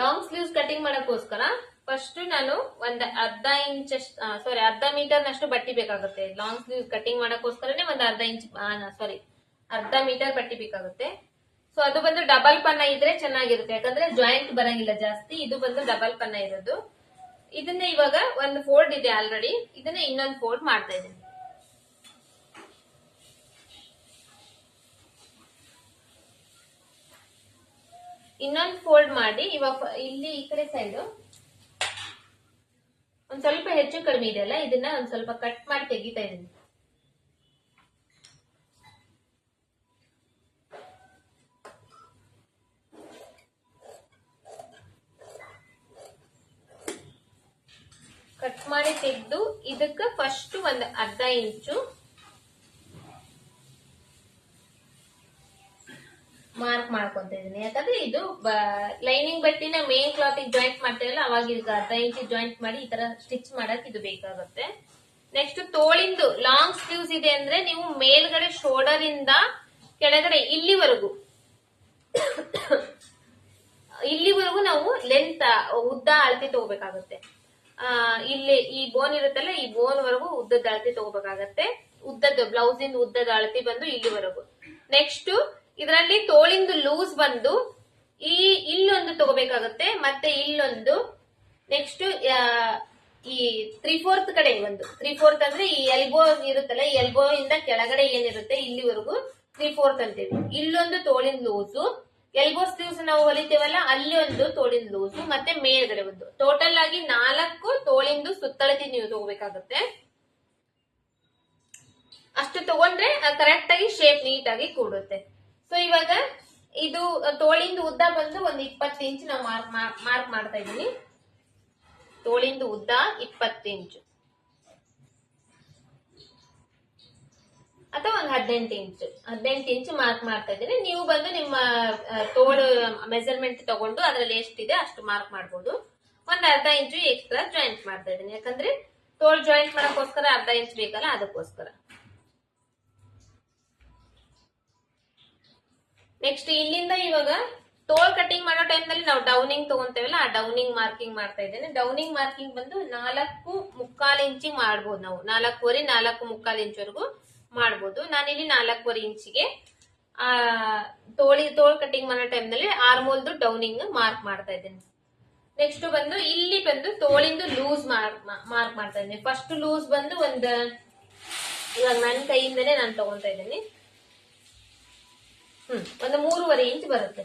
Long sleeves cutting ಮಾಡೋಕ್ಕೋಸ್ಕರ first ನಾನು ಒಂದ್ ಅರ್ಧ ಇಂಚ್ ಸಾರಿ ಅರ್ಧ ಮೀಟರ್ ನಷ್ಟು ಬಟ್ಟಿ ಬೇಕಾಗುತ್ತೆ. ಲಾಂಗ್ ಸ್ಲೀವ್ಸ್ ಕಟಿಂಗ್ ಮಾಡಕ್ಕೋಸ್ಕರನೇ ಒಂದ್ ಅರ್ಧ ಇಂಚ್ ಸಾರಿ ಅರ್ಧ ಮೀಟರ್ ಬಟ್ಟಿ ಬೇಕಾಗುತ್ತೆ. ಸೊ ಅದು ಬಂದು ಡಬಲ್ ಪನ್ನ ಇದ್ರೆ ಚೆನ್ನಾಗಿರುತ್ತೆ. ಯಾಕಂದ್ರೆ ಜಾಯಿಂಟ್ ಬರಂಗಿಲ್ಲ ಜಾಸ್ತಿ, ಇದು ಬಂದು ಡಬಲ್ ಪನ್ನ ಇರೋದು. ಇದನ್ನ ಇವಾಗ ಒಂದು ಫೋಲ್ಡ್ ಇದೆ ಆಲ್ರೆಡಿ ಇದನ್ನ ಇನ್ನೊಂದು ಫೋಲ್ಡ್ ಮಾಡ್ತಾ ಇದ್ದೀನಿ. ಇನ್ನೊಂದು ಫೋಲ್ಡ್ ಮಾಡಿ ಇವಾಗ ಇಲ್ಲಿ ಈ ಕಡೆ ಸೈಡ್ ಒಂದ್ ಸ್ವಲ್ಪ ಹೆಚ್ಚು ಕಡಿಮೆ ಇದೆಯಲ್ಲ ಇದನ್ನ ಒಂದ್ ಸ್ವಲ್ಪ ಕಟ್ ಮಾಡಿ ತೆಗಿತಾ ಇದ್ದೀನಿ. ಕಟ್ ಮಾಡಿ ತೆಗೆದು, ಇದಕ್ಕೆ ಫಸ್ಟ್ ಒಂದು ಅರ್ಧ ಇಂಚು ಮಾರ್ಕ್ ಮಾಡ್ಕೊಂತ ಇದೀನಿ ಯಾಕಂದ್ರೆ ಇದು ಲೈನಿಂಗ್ ಬಟ್ಟಿನ ಮೇನ್ ಕ್ಲಾತ್ ಜಾಯಿಂಟ್ ಮಾಡ್ತೇವಲ್ಲ ಅವಾಗ ಇದಕ್ಕೆ ಅರ್ಧ ಇಂಚ್ ಜಾಯಿಂಟ್ ಮಾಡಿ ಈ ತರ ಸ್ಟಿಚ್ ಮಾಡಕ್ ಇದು ಬೇಕಾಗುತ್ತೆ. ನೆಕ್ಸ್ಟ್ ತೋಳಿಂದು ಲಾಂಗ್ ಸ್ಲೀವ್ಸ್ ಇದೆ ಅಂದ್ರೆ ನೀವು ಮೇಲ್ಗಡೆ ಶೋಲ್ಡರ್ ಇಂದ ಕೆಳಗಡೆ ಇಲ್ಲಿವರೆಗೂ ಇಲ್ಲಿವರೆಗೂ ನಾವು ಲೆಂತ್ ಉದ್ದ ಅಳತೆ ತಗೋಬೇಕಾಗುತ್ತೆ. ಇಲ್ಲಿ ಈ ಬೋನ್ ಇರುತ್ತಲ್ಲ, ಈ ಬೋನ್ ವರೆಗೂ ಉದ್ದದ ಅಳತೆ ತಗೋಬೇಕಾಗತ್ತೆ. ಉದ್ದದ ಬ್ಲೌಸ್ ಇಂದ ಉದ್ದದ ಅಳತೆ ಬಂದು ಇಲ್ಲಿವರೆಗೂ. ನೆಕ್ಸ್ಟ್ ಇದರಲ್ಲಿ ತೋಳಿಂದು ಲೂಸ್ ಬಂದು ಈ ಇಲ್ಲೊಂದು ತಗೋಬೇಕಾಗತ್ತೆ, ಮತ್ತೆ ಇಲ್ಲೊಂದು ನೆಕ್ಸ್ಟ್ ಈ ತ್ರೀ ಫೋರ್ತ್ ಕಡೆ ಒಂದು. ತ್ರೀ ಫೋರ್ತ್ ಅಂದ್ರೆ ಈ ಎಲ್ಬೋ ಇರುತ್ತಲ್ಲ, ಈ ಎಲ್ಬೋ ಇಂದ ಕೆಳಗಡೆ ಏನಿರುತ್ತೆ, ಇಲ್ಲಿವರೆಗೂ ತ್ರೀ ಫೋರ್ತ್ ಅಂತೀವಿ. ಇಲ್ಲೊಂದು ತೋಳಿನ ಲೂಸು ಎಲ್ಬೋ ಸ್ಲೀವ್ಸ್ ನಾವು ಹೊಲಿತೇವಲ್ಲ, ಅಲ್ಲಿ ಒಂದು ತೋಳಿನ ಲೂಸು, ಮತ್ತೆ ಮೇಲ್ಗಡೆ ಒಂದು. ಟೋಟಲ್ ಆಗಿ ನಾಲ್ಕು ತೋಳಿಂದು ಸುತ್ತಳತಿ ನೀವು ತಗೋಬೇಕಾಗುತ್ತೆ. ಅಷ್ಟು ತಗೊಂಡ್ರೆ ಕರೆಕ್ಟ್ ಆಗಿ ಶೇಪ್ ನೀಟ್ ಆಗಿ ಕೂಡುತ್ತೆ. ಸೊ ಇವಾಗ ಇದು ತೋಳಿಂದ ಉದ್ದ ಬಂದು ಒಂದು ಇಪ್ಪತ್ತು ಇಂಚ್ ನಾವು ಮಾರ್ಕ್ ಮಾರ್ಕ್ ಮಾಡ್ತಾ ಇದೀನಿ ತೋಳಿಂದ ಉದ್ದ ಇಪ್ಪತ್ತು ಇಂಚು. ಅಥವಾ ಒಂದು ಹದಿನೆಂಟು ಇಂಚು. ಹದಿನೆಂಟು ಇಂಚು ಮಾರ್ಕ್ ಮಾಡ್ತಾ ಇದ್ದೀನಿ. ನೀವು ಬಂದು ನಿಮ್ಮ ತೋಳು ಮೆಜರ್ಮೆಂಟ್ ತಗೊಂಡು ಅದರಲ್ಲಿ ಎಷ್ಟಿದೆ ಅಷ್ಟು ಮಾರ್ಕ್ ಮಾಡ್ಬೋದು. ಒಂದ್ ಅರ್ಧ ಇಂಚು ಎಕ್ಸ್ಟ್ರಾ ಜಾಯಿಂಟ್ ಮಾಡ್ತಾ ಇದ್ದೀನಿ. ಯಾಕಂದ್ರೆ ತೋಳು ಜಾಯಿಂಟ್ ಮಾಡೋಕ್ಕೋಸ್ಕರ ಅರ್ಧ ಇಂಚ್ ಬೇಕಲ್ಲ, ಅದಕ್ಕೋಸ್ಕರ. ನೆಕ್ಸ್ಟ್ ಇಲ್ಲಿಂದ ಇವಾಗ ಟೋಲ್ ಕಟಿಂಗ್ ಮಾಡೋ ಟೈಮ್ನಲ್ಲಿ ನಾವು ಡೌನಿಂಗ್ ತಗೊಂತೇವಲ್ಲ, ಆ ಡೌನಿಂಗ್ ಮಾರ್ಕಿಂಗ್ ಮಾಡ್ತಾ ಇದ್ದೇನೆ. ಡೌನಿಂಗ್ ಮಾರ್ಕಿಂಗ್ ಬಂದು ನಾಲ್ಕು ಮುಕ್ಕಾಲು ಇಂಚಿಗೆ ಮಾಡ್ಬೋದು ನಾವು. ನಾಲ್ಕೂವರೆ, ನಾಲ್ಕು ಮುಕ್ಕಾಲು ಇಂಚ್ವರೆಗೂ ಮಾಡ್ಬೋದು. ನಾನಿಲ್ಲಿ ನಾಲ್ಕೂವರೆ ಇಂಚಿಗೆ, ಆ, ತೋಳಿ ತೋಳ್ ಕಟಿಂಗ್ ಮಾಡೋ ಟೈಮ್ನಲ್ಲಿ ಆರ್ಮೋಲ್ದು ಡೌನಿಂಗ್ ಮಾರ್ಕ್ ಮಾಡ್ತಾ ಇದ್ದೇನೆ. ನೆಕ್ಸ್ಟ್ ಬಂದು, ಇಲ್ಲಿ ಬಂದು ತೋಳಿಂದು ಲೂಸ್ ಮಾರ್ಕ್ ಮಾರ್ಕ್ ಮಾಡ್ತಾ ಇದ್ದೇನೆ. ಫಸ್ಟ್ ಲೂಸ್ ಬಂದು ಒಂದು, ಇವಾಗ ನನ್ನ ಕೈಯಿಂದನೇ ನಾನು ತಗೊಂತಾ ಇದ್ದೀನಿ. ಹ್ಮ್, ಒಂದು ಮೂರುವರೆ ಇಂಚ್ ಬರುತ್ತೆ.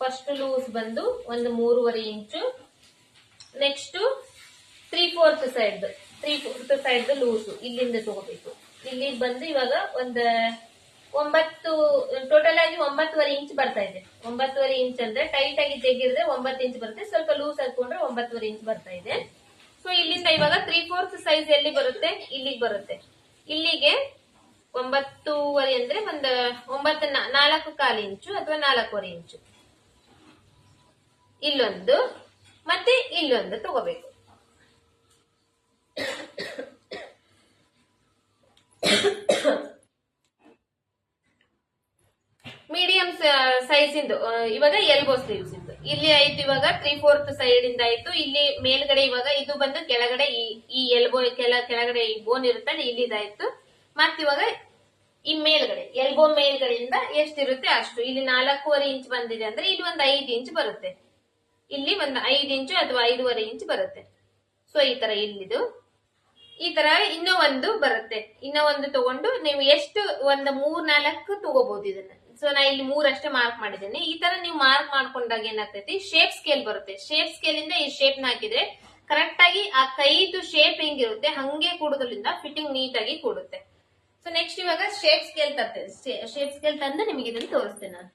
ಫಸ್ಟ್ ಲೂಸ್ ಬಂದು ಒಂದು ಮೂರುವರೆ ಇಂಚು next three fourth side three fourth side loose ಇಲ್ಲಿಂದ ತಗೋಬೇಕು. ಇಲ್ಲಿ ಬಂದು ಇವಾಗ ಒಂದು ಒಂಬತ್ತು ಟೋಟಲ್ ಆಗಿ ಒಂಬತ್ತುವರೆ ಇಂಚ್ ಬರ್ತಾ ಇದೆ. ಒಂಬತ್ತುವರೆ ಇಂಚ್ ಅಂದ್ರೆ ಟೈಟ್ ಆಗಿ ತೆಗೆದ್ರೆ ಒಂಬತ್ತು ಇಂಚ್ ಬರುತ್ತೆ. ಸ್ವಲ್ಪ ಲೂಸ್ ಹಾಕೊಂಡ್ರೆ ಒಂಬತ್ತುವರೆ ಇಂಚ್ ಬರ್ತಾ ಇದೆ. ಸೊ ಇಲ್ಲಿಂದ ಇವಾಗ ತ್ರೀ ಫೋರ್ತ್ ಸೈಜ್ ಎಲ್ಲಿ ಬರುತ್ತೆ? ಇಲ್ಲಿಗೆ ಬರುತ್ತೆ. ಇಲ್ಲಿಗೆ ಒಂಬತ್ತೂವರೆ ಅಂದ್ರೆ ಒಂದು, ಒಂಬತ್ತು ನಾಲ್ಕು ಕಾಲು ಇಂಚು ಅಥವಾ ನಾಲ್ಕೂವರೆ ಇಂಚು. ಇಲ್ಲೊಂದು, ಮತ್ತೆ ಇಲ್ಲೊಂದು ತಗೋಬೇಕು. ಮೀಡಿಯಂ ಸೈಜ್ ಇಂದು ಇವಾಗ ಎಲ್ಬೋ ಸ್ಲೀವ್ಸ್ ಇಂದು ಇಲ್ಲಿ ಆಯ್ತು ಇವಾಗ ತ್ರೀ ಫೋರ್ತ್ ಸೈಡ್ ಇಂದ ಆಯ್ತು. ಇಲ್ಲಿ ಮೇಲ್ಗಡೆ ಇವಾಗ ಇದು ಬಂದು ಕೆಳಗಡೆ ಈ ಎಲ್ಬೋ ಕೆಳ ಕೆಳಗಡೆ ಈ ಬೋನ್ ಇರುತ್ತೆ ಇಲ್ಲಿದಾಯ್ತು. ಮತ್ ಇವಾಗ ಈ ಮೇಲ್ಗಡೆ ಎಲ್ಬೋ ಮೇಲ್ಗಡೆಯಿಂದ ಎಷ್ಟಿರುತ್ತೆ ಅಷ್ಟು. ಇಲ್ಲಿ ನಾಲ್ಕೂವರೆ ಇಂಚ್ ಬಂದಿದೆ ಅಂದ್ರೆ ಇಲ್ಲಿ ಒಂದು ಐದು ಇಂಚ್ ಬರುತ್ತೆ. ಇಲ್ಲಿ ಒಂದು ಐದು ಇಂಚು ಅಥವಾ ಐದೂವರೆ ಇಂಚ್ ಬರುತ್ತೆ. ಸೊ ಈ ತರ ಇಲ್ಲಿದು. ಈ ತರ ಇನ್ನೂ ಒಂದು ಬರುತ್ತೆ. ಇನ್ನೂ ಒಂದು ತಗೊಂಡು ನೀವು ಎಷ್ಟು ಒಂದು ಮೂರ್ ನಾಲ್ಕು ತಗೋಬಹುದು ಇದನ್ನ. ಸೊ ನಾ ಇಲ್ಲಿ ಮೂರಷ್ಟೇ ಮಾರ್ಕ್ ಮಾಡಿದ್ದೇನೆ. ಈ ತರ ನೀವು ಮಾರ್ಕ್ ಮಾಡ್ಕೊಂಡಾಗ ಏನಾಗ್ತೈತಿ? ಶೇಪ್ ಸ್ಕೇಲ್ ಬರುತ್ತೆ. ಶೇಪ್ ಸ್ಕೇಲ್ ಇಂದ ಈ ಶೇಪ್ನ ಹಾಕಿದ್ರೆ ಕರೆಕ್ಟ್ ಆಗಿ ಆ ಕೈದು ಶೇಪ್ ಹೆಂಗಿರುತ್ತೆ? ಹಂಗೆ ಕೂಡೋದ್ರಿಂದ ಫಿಟ್ಟಿಂಗ್ ನೀಟ್ ಆಗಿ ಕೂಡುತ್ತೆ. ಸೊ ನೆಕ್ಸ್ಟ್ ಇವಾಗ ಶೇಪ್ ಸ್ಕೇಲ್ ತರ್ತೇನೆ ಶೇಪ್ ಸ್ಕೇಲ್ ತಂದು ನಿಮಗೆ ಇದನ್ನು ತೋರಿಸ್ತೇನೆ. ನಾನು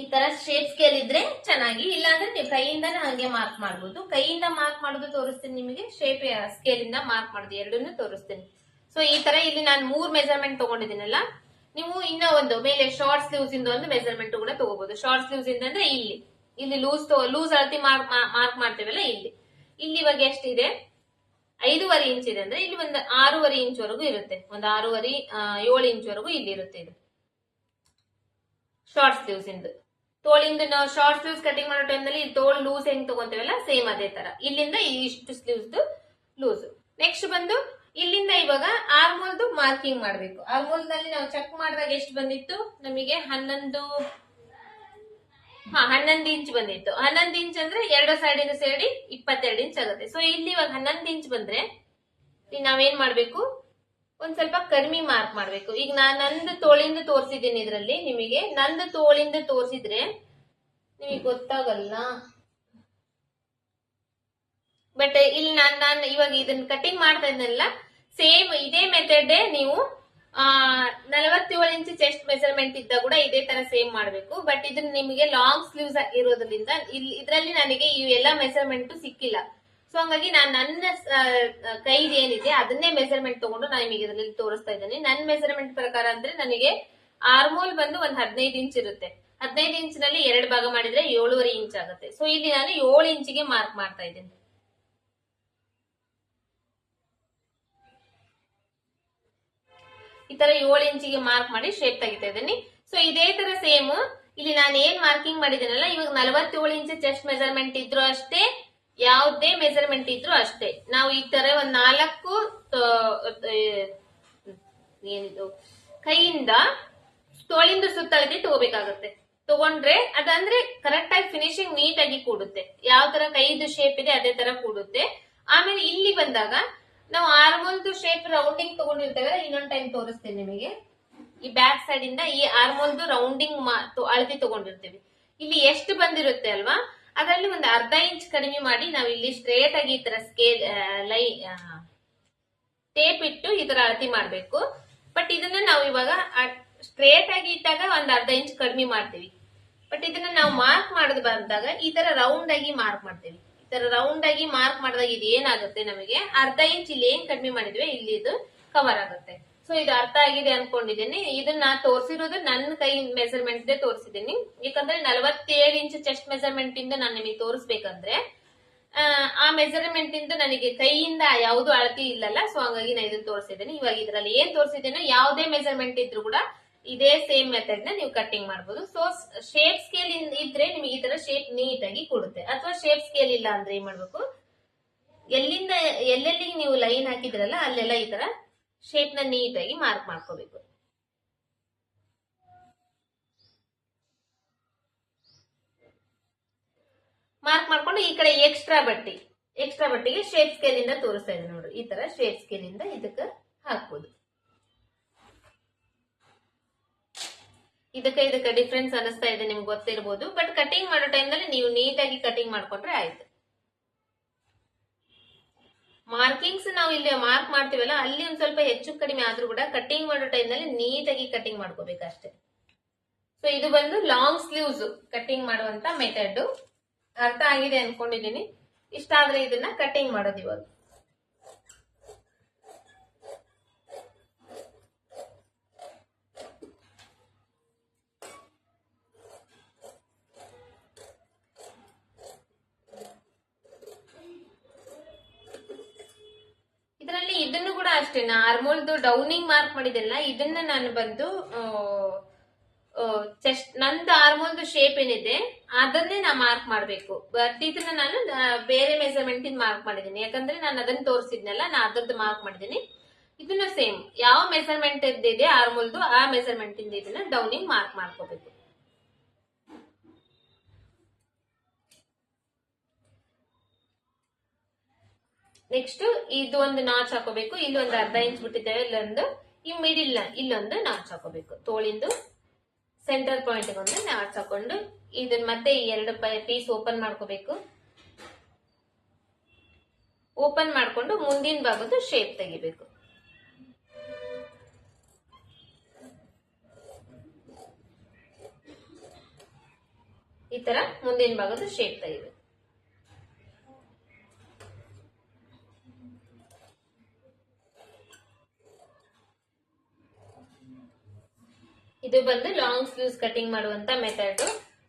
ಈ ತರ ಶೇಪ್ ಸ್ಕೇಲ್ ಇದ್ರೆ ಚೆನ್ನಾಗಿ, ಇಲ್ಲಾಂದ್ರೆ ನೀವು ಕೈಯಿಂದಾನೆ ಹಂಗೆ ಮಾರ್ಕ್ ಮಾಡ್ಬೋದು. ಕೈಯಿಂದ ಮಾರ್ಕ್ ಮಾಡೋದು ತೋರಿಸ್ತೀನಿ ನಿಮಗೆ ಶೇಪ್ ಸ್ಕೇಲ್ ಇಂದ ಮಾರ್ಕ್ ಮಾಡೋದು ಎರಡನ್ನೂ ತೋರಿಸ್ತೀನಿ. ಸೊ ಈ ತರ ಇಲ್ಲಿ ನಾನು ಮೂರ್ ಮೆಜರ್ಮೆಂಟ್ ತಗೊಂಡಿದ್ದೀನಲ್ಲ, ನೀವು ಇನ್ನ ಒಂದು, ಮೇಲೆ ಶಾರ್ಟ್ ಸ್ಲೀವ್ಸ್ ಇಂದ ಒಂದು ಮೆಜರ್ಮೆಂಟ್ ಕೂಡ ತಗೋಬಹುದು ಶಾರ್ಟ್ ಸ್ಲೀವ್ಸ್ ಇಂದ ಅಂದ್ರೆ ಇಲ್ಲಿ ಇಲ್ಲಿ ಲೂಸ್ ಲೂಸ್ ಅಳತಿ ಮಾರ್ಕ್ ಮಾರ್ಕ್ ಮಾಡ್ತೇವಲ್ಲ ಇಲ್ಲಿ. ಇಲ್ಲಿ ಇವಾಗ ಎಷ್ಟಿದೆ? ಐದೂವರೆ ಇಂಚ್ ಇದೆ ಅಂದ್ರೆ ಇಲ್ಲಿ ಒಂದು ಆರೂವರೆ ಇಂಚ್ ವರೆಗೂ ಇರುತ್ತೆ. ಒಂದು ಆರೂವರೆ ಏಳು ಇಂಚ್ ವರೆಗೂ ಇಲ್ಲಿ ಇರುತ್ತೆ ಇದು. ಶಾರ್ಟ್ ಸ್ಲೀವ್ಸ್ ಇಂದು. ತೋಳಿಂದ ನಾವು ಶಾರ್ಟ್ ಸ್ಲೀವ್ಸ್ ಕಟಿಂಗ್ ಮಾಡೋ ಟೈಮ್ನಲ್ಲಿ ತೋಳು ಲೂಸ್ ಹೆಂಗ್ ತಗೊಂತೇವಲ್ಲ ಸೇಮ್ ಅದೇ ತರ. ಇಲ್ಲಿಂದ ಇಷ್ಟು ಸ್ಲೀವ್ಸ್ ಲೂಸ್ ನೆಕ್ಸ್ಟ್ ಬಂದು ಇಲ್ಲಿಂದ ಇವಾಗ ಆರ್ಮೋಲ್ದು ಮಾರ್ಕಿಂಗ್ ಮಾಡಬೇಕು. ಆರ್ಮೋಲ್ನಲ್ಲಿ ನಾವು ಚೆಕ್ ಮಾಡಿದಾಗ ಎಷ್ಟು ಬಂದಿತ್ತು? ನಮಗೆ ಹನ್ನೊಂದು ಹಾ, ಹನ್ನೊಂದು ಇಂಚ್ ಬಂದಿತ್ತು. ಹನ್ನೊಂದು ಇಂಚ್ ಅಂದ್ರೆ ಎರಡು ಸೈಡಿಂದ ಸೇರಿ ಇಪ್ಪತ್ತೆರಡು ಇಂಚ್ ಆಗುತ್ತೆ. ಸೊ ಇಲ್ಲಿ ಇವಾಗ ಹನ್ನೊಂದು ಇಂಚ್ ಬಂದ್ರೆ ನಾವೇನ್ ಮಾಡ್ಬೇಕು? ಒಂದ್ ಸ್ವಲ್ಪ ಕಡಿಮೆ ಮಾರ್ಕ್ ಮಾಡ್ಬೇಕು. ಈಗ ನಾನ್ ನಂದ್ ತೋಳಿಂದ ತೋರಿಸಿದ್ದೀನಿ ಇದ್ರಲ್ಲಿ. ನಿಮಗೆ ನಂದ್ ತೋಳಿಂದ ತೋರಿಸಿದ್ರೆ ನಿಮಗೆ ಗೊತ್ತಾಗಲ್ಲ. ಬಟ್ ಇಲ್ಲಿ ನಾನ್, ನಾನು ಇವಾಗ ಇದನ್ನ ಕಟಿಂಗ್ ಮಾಡ್ತಾ ಇದ್ನಲ್ಲ ಸೇಮ್ ಇದೇ ಮೆಥಡ್ ನೀವು ಆ, ನಲವತ್ತೇಳು ಇಂಚ್ ಚೆಸ್ಟ್ ಮೆಸರ್ಮೆಂಟ್ ಇದ್ದ ಕೂಡ ಇದೇ ತರ ಸೇಮ್ ಮಾಡಬೇಕು. ಬಟ್ ಇದನ್ನ ನಿಮಗೆ ಲಾಂಗ್ ಸ್ಲೀವ್ಸ್ ಇರೋದ್ರಿಂದ ಇದರಲ್ಲಿ ನನಗೆ ಇವೆಲ್ಲ ಮೆಸರ್ಮೆಂಟ್ ಸಿಕ್ಕಿಲ್ಲ. ಸೊ ಹಂಗಾಗಿ ನಾನು ನನ್ನ ಕೈದು ಏನಿದೆ ಅದನ್ನೇ ಮೆಸರ್ಮೆಂಟ್ ತಗೊಂಡು ನಾನು ನಿಮಗೆ ಇದರಲ್ಲಿ ತೋರಿಸ್ತಾ ಇದ್ದೇನೆ. ನನ್ನ ಮೆಸರ್ಮೆಂಟ್ ಪ್ರಕಾರ ಅಂದ್ರೆ ನನಗೆ ಆರ್ಮೋಲ್ ಬಂದು ಒಂದ್ ಹದಿನೈದು ಇಂಚ್ ಇರುತ್ತೆ. ಹದಿನೈದು ಇಂಚ್ನಲ್ಲಿ ಎರಡು ಭಾಗ ಮಾಡಿದ್ರೆ ಏಳುವರೆ ಇಂಚ್ ಆಗುತ್ತೆ. ಸೊ ಇಲ್ಲಿ ನಾನು ಏಳು ಇಂಚಿಗೆ ಮಾರ್ಕ್ ಮಾಡ್ತಾ ಇದ್ದೇನೆ. ಈ ತರ ಏಳು ಇಂಚಿಗೆ ಮಾರ್ಕ್ ಮಾಡಿ ಶೇಪ್ ತೆಗಿತಾ ಇದ್ದೀನಿ. ಸೊ ಇದೇ ತರ ಸೇಮ್ ಇಲ್ಲಿ ನಾನು ಏನ್ ಮಾರ್ಕಿಂಗ್ ಮಾಡಿದ್ದೀನಲ್ಲ, ಇವಾಗ ನಲವತ್ತೇಳು ಇಂಚ್ ಚೆಸ್ಟ್ ಮೆಜರ್ಮೆಂಟ್ ಇದ್ರು ಅಷ್ಟೇ, ಯಾವುದೇ ಮೆಜರ್ಮೆಂಟ್ ಇದ್ರು ಅಷ್ಟೇ. ನಾವು ಈ ತರ ಒಂದ್ ನಾಲ್ಕು ಏನಿದು, ಕೈಯಿಂದ ತೋಳಿಂದ ಸುತ್ತಳತೆ ತಗೋಬೇಕಾಗುತ್ತೆ. ತಗೊಂಡ್ರೆ ಅದಂದ್ರೆ ಕರೆಕ್ಟ್ ಆಗಿ ಫಿನಿಶಿಂಗ್ ನೀಟ್ ಆಗಿ ಕೂಡುತ್ತೆ. ಯಾವ ತರ ಕೈದು ಶೇಪ್ ಇದೆ ಅದೇ ತರ ಕೂಡುತ್ತೆ. ಆಮೇಲೆ ಇಲ್ಲಿ ಬಂದಾಗ ನಾವು ಆರ್ಮೋಲ್ದು ಶೇಪ್ ರೌಂಡಿಂಗ್ ತಗೊಂಡಿರ್ತೇವೆ, ಇನ್ನೊಂದ್ ಟೈಮ್ ತೋರಿಸ್ತೀನಿ ನಿಮಗೆ. ಈ ಬ್ಯಾಕ್ ಸೈಡ್ ಇಂದ ಈ ಆರ್ಮೋಲ್ದು ರೌಂಡಿಂಗ್ ಅಳತಿ ತಗೊಂಡಿರ್ತೀವಿ. ಇಲ್ಲಿ ಎಷ್ಟು ಬಂದಿರುತ್ತೆ ಅಲ್ವಾ? ಅದರಲ್ಲಿ ಒಂದು ಅರ್ಧ ಇಂಚ್ ಕಡಿಮೆ ಮಾಡಿ ನಾವು ಇಲ್ಲಿ ಸ್ಟ್ರೇಟ್ ಆಗಿ ಈ ತರ ಸ್ಕೇಲ್ ಲೈ ಟೇಪ್ ಇಟ್ಟು ಈ ತರ ಅಳತಿ ಮಾಡ್ಬೇಕು. ಬಟ್ ಇದನ್ನ ನಾವು ಇವಾಗ ಸ್ಟ್ರೇಟ್ ಆಗಿ ಇಟ್ಟಾಗ ಒಂದ್ ಅರ್ಧ ಇಂಚ್ ಕಡಿಮೆ ಮಾಡ್ತೀವಿ. ಬಟ್ ಇದನ್ನ ನಾವು ಮಾರ್ಕ್ ಮಾಡೋದು ಬಂದಾಗ ಈ ತರ ರೌಂಡ್ ಆಗಿ ಮಾರ್ಕ್ ಮಾಡ್ತೀವಿ. ತರ ರೌಂಡ್ ಆಗಿ ಮಾರ್ಕ್ ಮಾಡಿದಾಗ ಇದು ಏನಾಗುತ್ತೆ ನಮಗೆ? ಅರ್ಧ ಇಂಚ್ ಇಲ್ಲಿ ಏನ್ ಕಡಿಮೆ ಮಾಡಿದ್ವಿ? ಇಲ್ಲಿ ಇದು ಕವರ್ ಆಗುತ್ತೆ. ಸೊ ಇದು ಅರ್ಥ ಆಗಿದೆ ಅನ್ಕೊಂಡಿದ್ದೀನಿ. ಇದನ್ನ ತೋರಿಸಿರೋದು ನನ್ನ ಕೈ ಮೆಸರ್ಮೆಂಟ್ ತೋರಿಸಿದ್ದೀನಿ. ಯಾಕಂದ್ರೆ ನಲವತ್ತೇಳು ಇಂಚ್ ಚೆಸ್ಟ್ ಮೆಸರ್ಮೆಂಟ್ ಇಂದ ನಾನು ನಿಮಗೆ ತೋರಿಸ್ಬೇಕಂದ್ರೆ ಆ, ಮೆಸರ್ಮೆಂಟ್ ಇಂದ ನನಗೆ ಕೈಯಿಂದ ಯಾವುದು ಅಳತಿ ಇಲ್ಲಲ್ಲ ಸೊ ಹಂಗಾಗಿ ನಾನು ಇದನ್ನ ತೋರಿಸಿದ್ದೇನೆ. ಇವಾಗ ಇದರಲ್ಲಿ ಏನ್ ತೋರಿಸಿದ್ದೇನೆ ಯಾವುದೇ ಮೆಸರ್ಮೆಂಟ್ ಇದ್ರು ಕೂಡ ಇದೇ ಸೇಮ್ ಮೆಥಡ್ನ ನೀವು ಕಟ್ಟಿಂಗ್ ಮಾಡಬಹುದು ಸೊ ಶೇಪ್ ಸ್ಕೇಲ್ ಇದ್ರೆ ನಿಮಗೆ ಈ ತರ ಶೇಪ್ ನೀಟ್ ಆಗಿ ಕೊಡುತ್ತೆ. ಅಥವಾ ಶೇಪ್ ಸ್ಕೇಲ್ ಇಲ್ಲ ಅಂದ್ರೆ ಏನ್ ಮಾಡ್ಬೇಕು? ಎಲ್ಲಿಂದ ಎಲ್ಲೆಲ್ಲಿಗೆ ನೀವು ಲೈನ್ ಹಾಕಿದ್ರಲ್ಲ, ಅಲ್ಲೆಲ್ಲ ಈ ತರ ಶೇಪ್ನ ನೀಟ್ ಆಗಿ ಮಾರ್ಕ್ ಮಾಡ್ಕೋಬೇಕು. ಮಾರ್ಕ್ ಮಾಡ್ಕೊಂಡು ಈ ಕಡೆ ಎಕ್ಸ್ಟ್ರಾ ಬಟ್ಟಿ. ಎಕ್ಸ್ಟ್ರಾ ಬಟ್ಟಿಗೆ ಶೇಪ್ ಸ್ಕೇಲ್ ಇಂದ ತೋರಿಸ್ತಾ ಇದೆ ನೋಡ್ರಿ ಈ ತರ ಶೇಪ್ ಸ್ಕೇಲ್ ಇಂದ ಇದಕ್ಕೆ ಹಾಕ್ಬೋದು. ಇದಕ್ಕೆ ಇದಕ್ಕೆ ಡಿಫ್ರೆನ್ಸ್ ಅನಿಸ್ತಾ ಇದೆ, ನಿಮ್ಗೆ ಗೊತ್ತಿರ್ಬೋದು. ಬಟ್ ಕಟಿಂಗ್ ಮಾಡೋ ಟೈಮ್ನಲ್ಲಿ ನೀವು ನೀಟಾಗಿ ಕಟಿಂಗ್ ಮಾಡ್ಕೊಂಡ್ರೆ ಆಯ್ತು. ಮಾರ್ಕಿಂಗ್ಸ್ ನಾವು ಇಲ್ಲಿ ಮಾರ್ಕ್ ಮಾಡ್ತೀವಲ್ಲ, ಅಲ್ಲಿ ಒಂದ್ ಸ್ವಲ್ಪ ಹೆಚ್ಚು ಕಡಿಮೆ ಆದ್ರೂ ಕೂಡ ಕಟಿಂಗ್ ಮಾಡೋ ಟೈಮ್ನಲ್ಲಿ ನೀಟಾಗಿ ಕಟಿಂಗ್ ಮಾಡ್ಕೋಬೇಕಷ್ಟೇ ಸೊ ಇದು ಬಂದು ಲಾಂಗ್ ಸ್ಲೀವ್ಸ್ ಕಟಿಂಗ್ ಮಾಡುವಂತ ಮೆಥಡ್ ಅರ್ಥ ಆಗಿದೆ ಅನ್ಕೊಂಡಿದೀನಿ ಇಷ್ಟ ಆದ್ರೆ ಇದನ್ನ ಕಟಿಂಗ್ ಮಾಡೋದು ಇವಾಗ ಇದರಲ್ಲಿ ಇದನ್ನು ಕೂಡ ಅಷ್ಟೇ ನಾರ್ಮಲ್ದು ಡೌನಿಂಗ್ ಮಾರ್ಕ್ ಮಾಡಿದೆಲ್ಲ ಇದನ್ನ ನಾನು ಬಂದು ಚೆಸ್ಟ್, ನಂದು ಆರ್ಮೋಲ್ದು ಶೇಪ್ ಏನಿದೆ, ಅದನ್ನೇ ನಾ ಮಾರ್ಕ್ ಮಾಡಬೇಕು. ಬಟ್ ಇದನ್ನ ನಾನು ಬೇರೆ ಮೆಸರ್ಮೆಂಟ್ ಮಾರ್ಕ್ ಮಾಡಿದ್ದೀನಿ. ಯಾಕಂದ್ರೆ ನಾನು ಅದನ್ನ ತೋರಿಸಿದ್ನಲ್ಲ, ನಾ ಅದರದ್ದು ಮಾರ್ಕ್ ಮಾಡಿದ್ದೀನಿ. ಇದನ್ನ ಸೇಮ್ ಯಾವ ಮೆಜರ್ಮೆಂಟ್ ಇದೆ ಆರ್ಮೋಲ್ದು, ಆ ಮೆಸರ್ಮೆಂಟ್ ಇಂದ ಇದನ್ನ ಡೌನಿಂಗ್ ಮಾರ್ಕ್ ಮಾಡ್ಕೋಬೇಕು. ನೆಕ್ಸ್ಟ್ ಇದು ಒಂದು ನಾಚ್ ಹಾಕೋಬೇಕು. ಇಲ್ಲಿ ಒಂದು ಅರ್ಧ ಇಂಚ್ ಬಿಟ್ಟಿದ್ದೇವೆ. ಇಲ್ಲೊಂದು, ಈ ಮಿಡಿಲ್ ಇಲ್ಲೊಂದು ನಾಚ್ ಹಾಕೋಬೇಕು. ತೋಳಿಂದು ಸೆಂಟರ್ ಪಾಯಿಂಟ್ ಒಂದು ನಾಚ್ ಹಾಕೊಂಡು ಇದನ್ನ ಮತ್ತೆ ಈ ಎರಡು ಪೀಸ್ ಓಪನ್ ಮಾಡ್ಕೋಬೇಕು. ಓಪನ್ ಮಾಡ್ಕೊಂಡು ಮುಂದಿನ ಭಾಗದ ಶೇಪ್ ತೆಗಿಬೇಕು. ಈ ತರ ಮುಂದಿನ ಭಾಗದ ಶೇಪ್ ತೆಗಿಬೇಕು. ಇದು ಬಂದು ಲಾಂಗ್ ಸ್ಲೀವ್ಸ್ ಕಟಿಂಗ್ ಮಾಡುವಂತ ಮೆಥಡ್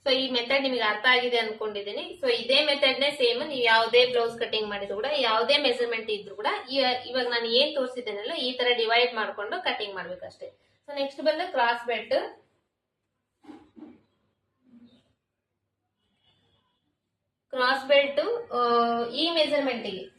ಸೊ ಈ ಮೆಥಡ್ ನಿಮಗೆ ಅರ್ಥ ಆಗಿದೆ ಅನ್ಕೊಂಡಿದ್ದೀನಿ. ಸೊ ಇದೇ ಮೆಥಡ್ ನೇ ಸೇಮ್ ನೀವು ಯಾವುದೇ ಬ್ಲೌಸ್ ಕಟಿಂಗ್ ಮಾಡಿದ್ರು ಕೂಡ, ಯಾವುದೇ ಮೆಜರ್ಮೆಂಟ್ ಇದ್ರು ಕೂಡ ಇವ- ಇವಾಗ ನಾನು ಏನ್ ತೋರಿಸಿದ್ದೇನಲ್ಲ, ಈ ತರ ಡಿವೈಡ್ ಮಾಡ್ಕೊಂಡು ಕಟಿಂಗ್ ಮಾಡ್ಬೇಕಷ್ಟೇ. ಸೊ ನೆಕ್ಸ್ಟ್ ಬಂದು ಕ್ರಾಸ್ ಬೆಡ್ ಕ್ರಾಸ್ ಬೆಲ್ಟ್ ಈ ಮೆಜರ್ಮೆಂಟ್ಗೆ